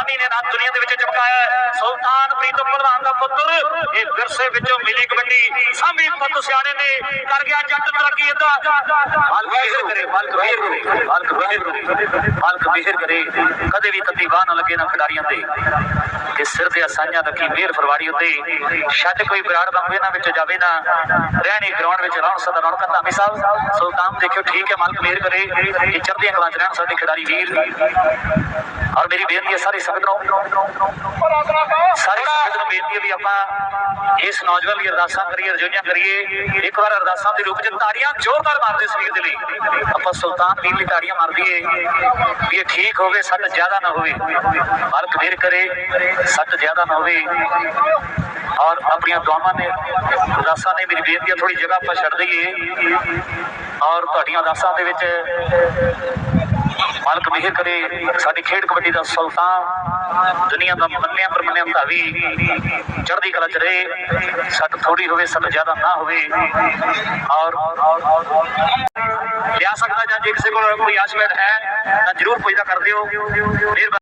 ਸਾਨੀ ਨੇ ਨਾਮ ਦੁਨੀਆ ਦੇ ਵਿੱਚ ਚਮਕਾਇਆ ਸੁਲਤਾਨ ਪ੍ਰੀਤਮ ਪ੍ਰਧਾਨ ਦਾ ਪੁੱਤਰ, ਇਹ ਵਿਰਸੇ ਵਿੱਚੋਂ ਮਿਲੀ ਕਬੱਡੀ। ਸਾਮੀ ਪੁੱਤ ਸਿਆਣੇ ਨੇ, ਕਰ ਗਿਆ ਜੱਟ ਤਰੱਕੀ ਇਦਾਂ ਮਾਲਕ ਮਿਹਰ ਕਰੇ, ਮਾਲਕ ਮਿਹਰ ਕਰੇ, ਮਾਲਕ ਮਿਹਰ ਕਰੇ, ਮਾਲਕ ਮਿਹਰ ਕਰੇ। ਕਦੇ ਵੀ ਤਤੀ ਬਾਹ ਨਾ ਲੱਗੇ ਨਾ ਖਿਡਾਰੀਆਂ ਤੇ। ਕਿ ਸਿਰ ਤੇ ਅਸਾਈਆਂ ਰੱਖੀ ਮਿਹਰ ਫਰਵਾੜੀ ਉੱਤੇ ਛੱਡ ਕੋਈ ਬਰਾੜ ਬੰਬੇ ਨਾ ਵਿੱਚ ਜਾਵੇ ਨਾ, ਰਹਿਣੀ ਗਰਾਊਂਡ ਵਿੱਚ ਰੌਣ ਸਦਾ ਰੌਣਕਾਂ ਧਾਮੀ ਸਾਹਿਬ, ਸੁਲਤਾਨ ਦੇਖਿਓ, ਠੀਕ ਹੈ, ਮਾਲਕ ਮਿਹਰ ਕਰੇ, ਇਹ ਚੜ੍ਹਦੀਆਂ ਕਲਾਂ ਚ ਰਹਿਣ ਸਾਡੇ ਖਿਡਾਰੀ ਵੀਰ। ਔਰ ਮੇਰੀ ਬੇਨਤੀ ਹੈ, ਸਾਰੀ ਸੰਗਤ ਨੂੰ। ਸਾਰੀ ਸੰਗਤ ਨੂੰ ਬੇਨਤੀ ਹੈ ਵੀ ਆਪਾਂ ਇਸ ਨੌਜਵਾਨ ਲਈ ਅਰਦਾਸਾਂ ਕਰੀਏ ਰਜੋਈਆਂ ਕਰੀਏ। ਇੱਕ ਵਾਰ ਅਰਦਾਸਾਂ ਦੇ ਰੂਪ ਚ ਤਾੜੀਆਂ ਜ਼ੋਰਦਾਰ ਮਾਰਦੇ ਸਰੀਰ ਦੇ ਲਈ। ਆਪਾਂ ਸੁਲਤਾਨ ਵੀਰ ਲਈ ਤਾੜੀਆਂ ਮਾਰ ਦਈਏ ਵੀ ਇਹ ਠੀਕ ਹੋਵੇ ਸੱਟ ਜ਼ਿਆਦਾ ਨਾ ਹੋਵੇ। ਮਾਲਕ ਮਿਹਰ ਕਰੇ ਸੱਟ ਜ਼ਿਆਦਾ ਨਾ ਹੋਵੇ। ਔਰ ਆਪਣੀਆਂ ਦੁਆਵਾਂ ਨੇ ਅਰਦਾਸਾਂ ਨੇ ਮੇਰੀ ਬੇਨਤੀ ਹੈ ਥੋੜੀ ਜਗ੍ਹਾ ਆਪਾਂ ਛੱਡ ਦਈਏ। ਔਰ ਤੁਹਾਡੀਆਂ ਅਰਦਾਸਾਂ ਦੇ ਵਿੱਚ ਮਾਲਕ ਮਿਹਰ ਕਰੇ, ਸਾਡੀ ਖੇਡ ਕਬੱਡੀ ਦਾ ਸੁਲਤਾਨ, ਦੁਨੀਆ ਦਾ ਮੰਨਿਆ ਪਰਮੰਨਿਆ ਧਾਵੀ ਚੜ੍ਹਦੀ ਕਲਾ ਚ ਰਹੇ, ਸੱਟ ਥੋੜੀ ਹੋਵੇ, ਸੱਟ ਜ਼ਿਆਦਾ ਨਾ ਹੋਵੇ, ਔਰ ਲਿਆ ਸਕਦਾ ਜਾਂ ਜੇ ਕਿਸੇ ਕੋਲ ਕੋਈ ਆਸ਼ਵੈਦ ਹੈ, ਤਾਂ ਜਰੂਰ ਪੁੱਛਦਾ ਕਰ ਦਿਓ।